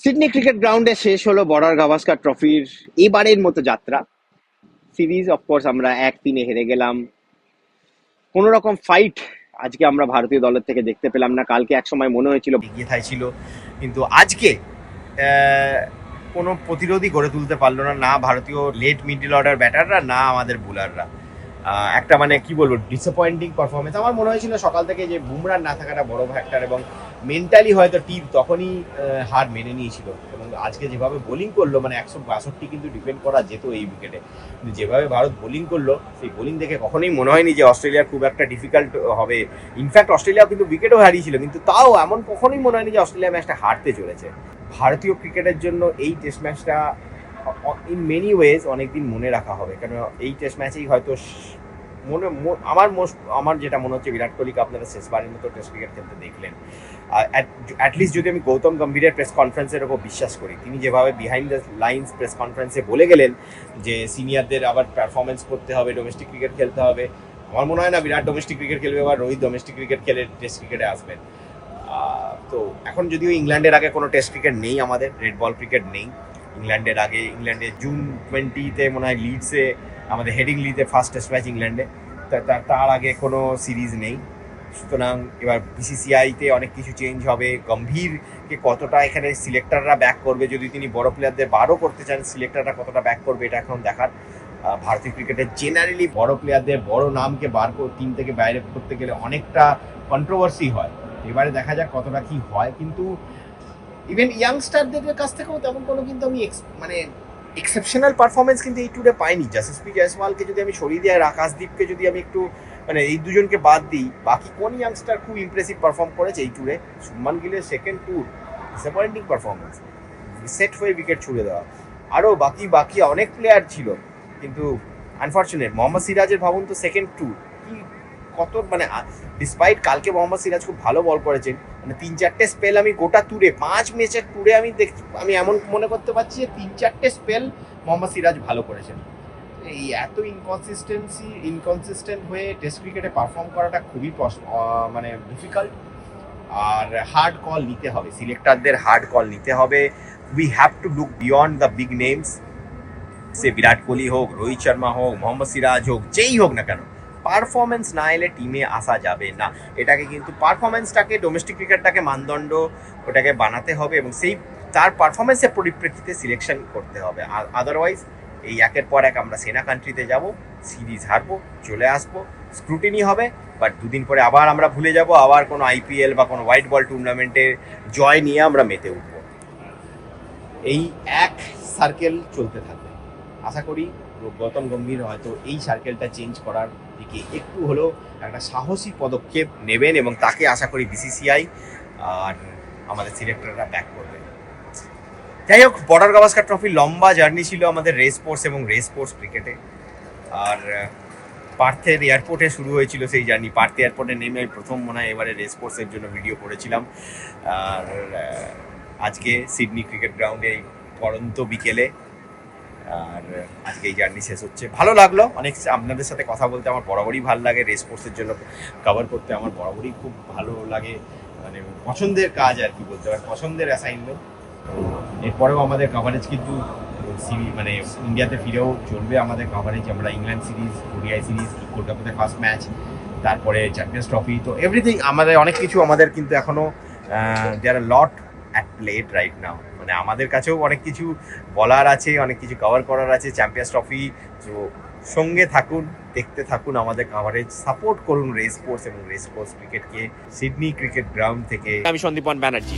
Sydney cricket গ্রাউন্ডে শেষ হলো বর্ডার গাভাস্কার ট্রফির এবারের মতো যাত্রা। সিরিজ অফকোর্স আমরা এক তিনে হেরে গেলাম। কোনো রকম ফাইট আজকে আমরা ভারতীয় দলের থেকে দেখতে পেলাম না। কালকে এক সময় মনে হয়েছিল এগিয়ে থাকছিল কিন্তু আজকে কোনো প্রতিরোধই গড়ে তুলতে পারল না। না ভারতীয় লেট মিডল অর্ডার ব্যাটাররা না আমাদের বোলাররা একটা মানে কি বলব ডিসঅ্যাপয়েন্টিং পারফরমেন্স আমার মনে হয়েছিল সকাল থেকে যে বুমরার না থাকাটা বড় ফ্যাক্টর এবং মেন্টালি হয়তো টিম তখনই হার মেনে নিয়েছিল। এবং আজকে যেভাবে বোলিং করল মানে একশো বাষট্টি কিন্তু ডিপেন্ড করা যেত এই উইকেটে কিন্তু যেভাবে ভারত বোলিং করল, সেই বোলিং দেখে কখনোই মনে হয়নি যে অস্ট্রেলিয়ার খুব একটা ডিফিকাল্ট হবে। ইনফ্যাক্ট অস্ট্রেলিয়া কিন্তু উইকেটও হারিয়েছিল, কিন্তু তাও এমন কখনোই মনে হয়নি যে অস্ট্রেলিয়া ম্যাচটা হারতে চলেছে। ভারতীয় ক্রিকেটের জন্য এই টেস্ট ম্যাচটা ইন মেনি ওয়েজ অনেকদিন মনে রাখা হবে। কারণ এই টেস্ট ম্যাচেই হয়তো মনে আমার মোস্ট আমার যেটা মনে হচ্ছে বিরাট কোহলিকে আপনারা শেষবারের মতো টেস্ট ক্রিকেট খেলতে দেখলেন। অ্যাটলিস্ট যদি আমি গৌতম গম্ভীরের প্রেস কনফারেন্সের ওপর বিশ্বাস করি, তিনি যেভাবে বিহাইন্ড দ্য লাইন্স প্রেস কনফারেন্সে বলে গেলেন যে সিনিয়রদের আবার পারফরমেন্স করতে হবে ডোমেস্টিক ক্রিকেট খেলতে হবে, আমার মনে হয় না বিরাট ডোমেস্টিক ক্রিকেট খেলবে বা রোহিত ডোমেস্টিক ক্রিকেট খেলে টেস্ট ক্রিকেটে আসবেন। তো এখন যদিও ইংল্যান্ডের আগে কোনো টেস্ট ক্রিকেট নেই আমাদের রেড বল ক্রিকেট নেই। ইংল্যান্ডের আগে ইংল্যান্ডে জুন টোয়েন্টিতে মনে হয় লিডসে আমাদের হেডিং লিতে ফার্স্ট টেস্ট ম্যাচ ইংল্যান্ডে তার আগে কোনো সিরিজ নেই। সুতরাং এবার বিসিসিআইতে অনেক কিছু চেঞ্জ হবে। গম্ভীরকে কতটা এখানে সিলেক্টররা ব্যাক করবে, যদি তিনি বড় প্লেয়ারদের বারও করতে চান সিলেক্টররা কতটা ব্যাক করবে এটা এখন দেখার। ভারতীয় ক্রিকেটে জেনারেলি বড় প্লেয়ারদের বড় নামকে বার টিম থেকে বাইরে করতে গেলে অনেকটা কন্ট্রোভার্সি হয়। এবারে দেখা যাক কতটা কি হয়। কিন্তু ইভেন ইয়াংস্টারদের কাছ থেকেও তেমন কোনো কিন্তু আমি মানে এক্সেপশনাল পারফরমেন্স কিন্তু এই টুরে পাইনি। জাসিসপি জয়সওয়ালকে যদি আমি সরিয়ে দিই আর আকাশদীপকে যদি আমি একটু মানে এই দুজনকে বাদ দিই, বাকি কোন ইয়াংস্টার খুব ইমপ্রেসিভ পারফর্ম করেছে এই টুরে Shubman গিলের second tour disappointing performance set হয়ে উইকেট ছুড়ে দেওয়া। আরও বাকি বাকি অনেক প্লেয়ার ছিল, কিন্তু আনফর্চুনেট মোহাম্মদ সিরাজের ভাবুন তো সেকেন্ড ট্যুর কি কত মানে ডিসপাইট কালকে মোহাম্মদ সিরাজ খুব ভালো বল করেছেন মানে তিন চারটে স্পেল আমি গোটা ট্যুরে পাঁচ ম্যাচের ট্যুরে আমি দেখ আমি এমন মনে করতে পারছি যে তিন চারটে স্পেল মোহাম্মদ সিরাজ ভালো করেছেন। এই এত ইনকনসিস্টেন্সি ইনকনসিস্টেন্ট হয়ে টেস্ট ক্রিকেটে পারফর্ম করাটা খুবই মানে ডিফিকাল্ট আর হার্ড কল নিতে হবে সিলেক্টারদের হার্ড কল নিতে হবে। We have to look beyond the big names সে বিরাট কোহলি হোক, রোহিত শর্মা হোক, মোহাম্মদ সিরাজ হোক, যেই হোক না কেন পারফরমেন্স না এলে টিমে আসা যাবে না। এটাকে কিন্তু পারফরমেন্সটাকে ডোমেস্টিক ক্রিকেটটাকে মানদণ্ড ওটাকে বানাতে হবে এবং সেই, তার পারফরমেন্সের পরিপ্রেক্ষিতে সিলেকশন করতে হবে। আদারওয়াইজ এই একের পর এক আমরা সেনা কান্ট্রিতে যাব সিরিজ হারবো, চলে আসব স্ক্রুটিনি হবে বাট দুদিন পরে আবার আমরা ভুলে যাব, আবার কোনো আইপিএল বা কোনো হোয়াইট বল টুর্নামেন্টে জয় নিয়ে আমরা মেতে উঠবো। এই এক সার্কেল চলতে থাকবে। আশা করি গৌতম গম্ভীর হয়তো এই সার্কেলটা চেঞ্জ করার দিকে একটু হলেও একটা সাহসী পদক্ষেপ নেবেন এবং তাকে আশা করি বিসিসিআই আর আমাদের সিলেক্টররা ব্যাক করবে। যাই হোক, বর্ডার গাভাস্কার ট্রফি লম্বা জার্নি ছিল আমাদের রেস স্পোর্টস এবং রেস স্পোর্টস ক্রিকেটে আর পার্থের এয়ারপোর্টে শুরু হয়েছিল সেই জার্নি পার্থ এয়ারপোর্টে নেমে আমি প্রথম মনে হয় এবারে রেস স্পোর্টসের জন্য ভিডিও করেছিলাম। আর আজকে সিডনি ক্রিকেট গ্রাউন্ডে পরন্ত বিকেলে আর আজকে এই জার্নি শেষ হচ্ছে। ভালো লাগল। অনেক আপনাদের সাথে কথা বলতে আমার বরাবরই ভালো লাগে। রেস কোর্সের জন্য কভার করতে আমার বরাবরই খুব ভালো লাগে। মানে পছন্দের কাজ আর কি বলতে পারেন, পছন্দের অ্যাসাইনমেন্ট এরপরেও আমাদের কভারেজ কিন্তু মানে ইন্ডিয়াতে ফিরেও চলবে আমাদের কভারেজ আমরা ইংল্যান্ড সিরিজ ওডিআই সিরিজ কলকাতাতে ফার্স্ট ম্যাচ তারপরে চ্যাম্পিয়ন্স ট্রফি তো এভরিথিং আমাদের, অনেক কিছু আমাদের কিন্তু এখনও there are lot at plate right now মানে আমাদের কাছেও অনেক কিছু বলার আছে, অনেক কিছু কভার করার আছে চ্যাম্পিয়ন্স ট্রফি তো সঙ্গে থাকুন, দেখতে থাকুন আমাদের কভারেজ সাপোর্ট করুন রেস স্পোর্টস এবং রেস স্পোর্টস ক্রিকেটকে সিডনি ক্রিকেট গ্রাউন্ড থেকে। আমি সন্দীপন ব্যানার্জি।